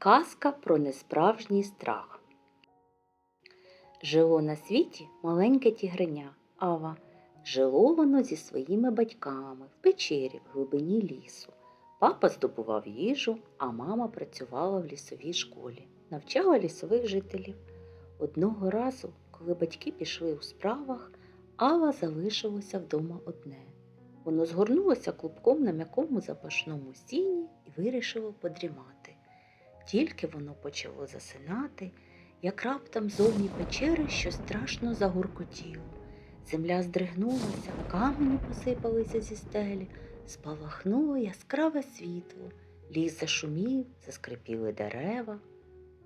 Казка про несправжній страх. Жило на світі маленьке тігреня Ава. Жило воно зі своїми батьками в печері в глибині лісу. Папа здобував їжу, а мама працювала в лісовій школі, навчала лісових жителів. Одного разу, коли батьки пішли у справах, Ава залишилося вдома одне. Воно згорнулося клубком на м'якому запашному сіні і вирішило подрімати. Тільки воно почало засинати, як раптом зовні печери щось страшно загуркотіло. Земля здригнулася, камені посипалися зі стелі, спалахнуло яскраве світло, ліс зашумів, заскрипіли дерева.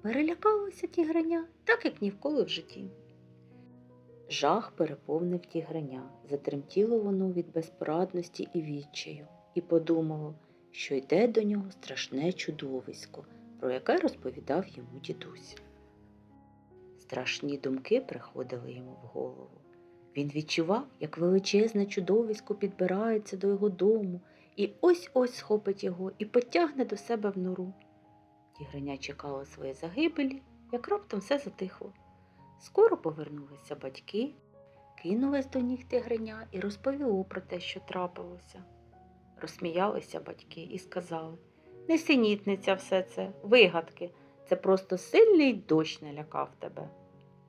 Перелякалося тігреня, так як ніколи в житті. Жах переповнив тігреня, затремтіло воно від безпорадності і відчаю, і подумало, що йде до нього страшне чудовисько, про яке розповідав йому дідусь. Страшні думки приходили йому в голову. Він відчував, як величезне чудовисько підбирається до його дому і ось-ось схопить його і потягне до себе в нору. Тігреня чекала своєї загибелі, як раптом все затихло. Скоро повернулися батьки, кинулись до ніг тигреня і розповіло про те, що трапилося. Розсміялися батьки і сказали Несенітниця все це, вигадки, це просто сильний дощ налякав тебе.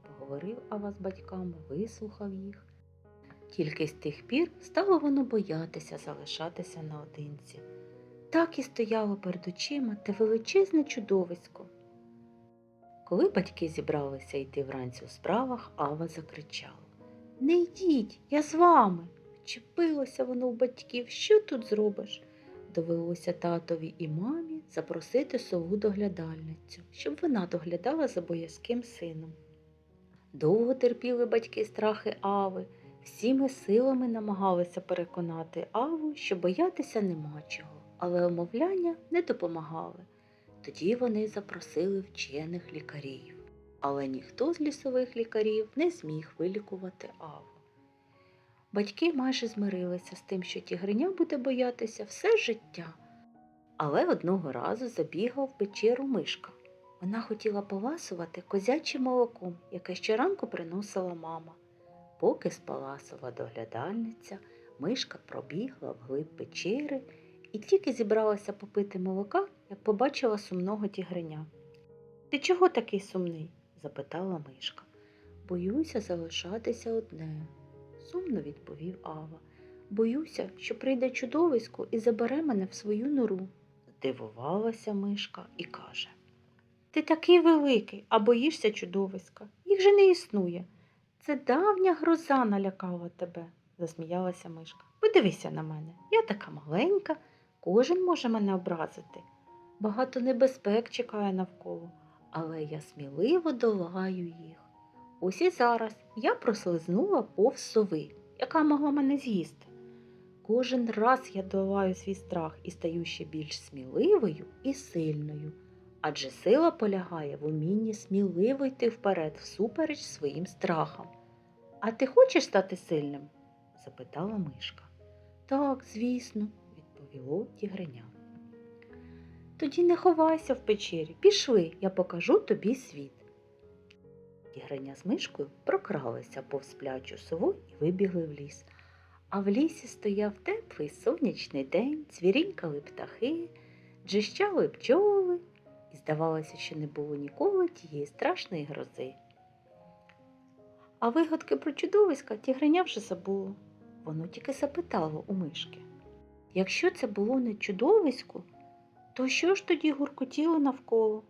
Поговорив Ава з батьками, вислухав їх. Тільки з тих пір стало воно боятися залишатися наодинці. Так і стояло перед очима те величезне чудовисько. Коли батьки зібралися йти вранці у справах, Ава закричала Не йдіть, я з вами. Вчепилося воно в батьків, що тут зробиш? Довелося татові і мамі запросити сову доглядальницю, щоб вона доглядала за боязким сином. Довго терпіли батьки страхи Ави, всіми силами намагалися переконати Аву, що боятися нема чого, але умовляння не допомагали. Тоді вони запросили вчених лікарів, але ніхто з лісових лікарів не зміг вилікувати Аву. Батьки майже змирилися з тим, що тігриня буде боятися все життя. Але одного разу забігла в печеру мишка. Вона хотіла поласувати козячим молоком, яке щоранку приносила мама. Поки спала сова доглядальниця, мишка пробігла вглиб печери і тільки зібралася попити молока, як побачила сумного тігреня. Ти чого такий сумний? запитала мишка. Боюся залишатися одне, сумно відповів Ава. Боюся, що прийде чудовисько і забере мене в свою нору. Здивувалася мишка і каже Ти такий великий, а боїшся чудовиська. Їх же не існує. Це давня гроза налякала тебе, засміялася мишка. Подивися на мене, я така маленька, кожен може мене образити. Багато небезпек чекає навколо, але я сміливо долаю їх. Ось і зараз я прослизнула повз сови, яка могла мене з'їсти. Кожен раз я долаю свій страх і стаю ще більш сміливою і сильною, адже сила полягає в умінні сміливо йти вперед всупереч своїм страхам. А ти хочеш стати сильним? запитала мишка. Так, звісно, відповіло тігреня. Тоді не ховайся в печері, пішли, я покажу тобі світ. Тігреня з мишкою прокралися повз сплячу сову і вибігли в ліс. А в лісі стояв теплий сонячний день, цвірінькали птахи, джищали пчоли, і здавалося, що не було ніколи тієї страшної грози. А вигадки про чудовиська тігреня вже забуло. Воно тільки запитало у мишки. Якщо це було не чудовисько, то що ж тоді гуркотіло навколо?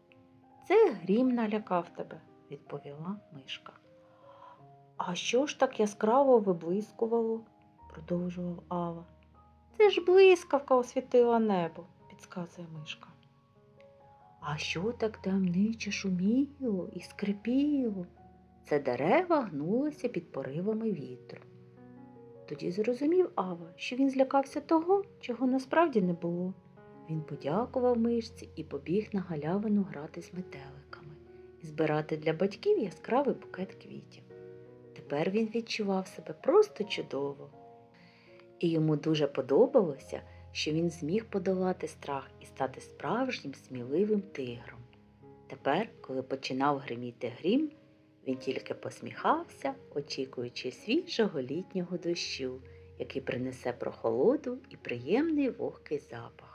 Це грім налякав тебе, відповіла мишка. А що ж так яскраво виблискувало? продовжував Ава. Це ж блискавка освітила небо, підказує мишка. А що так таємниче шуміло і скрипіло? Це дерева гнулися під поривами вітру. Тоді зрозумів Ава, що він злякався того, чого насправді не було. Він подякував мишці і побіг на галявину грати з метеликами і збирати для батьків яскравий букет квітів. Тепер він відчував себе просто чудово. І йому дуже подобалося, що він зміг подолати страх і стати справжнім сміливим тигром. Тепер, коли починав гриміти грім, він тільки посміхався, очікуючи свіжого літнього дощу, який принесе прохолоду і приємний вогкий запах.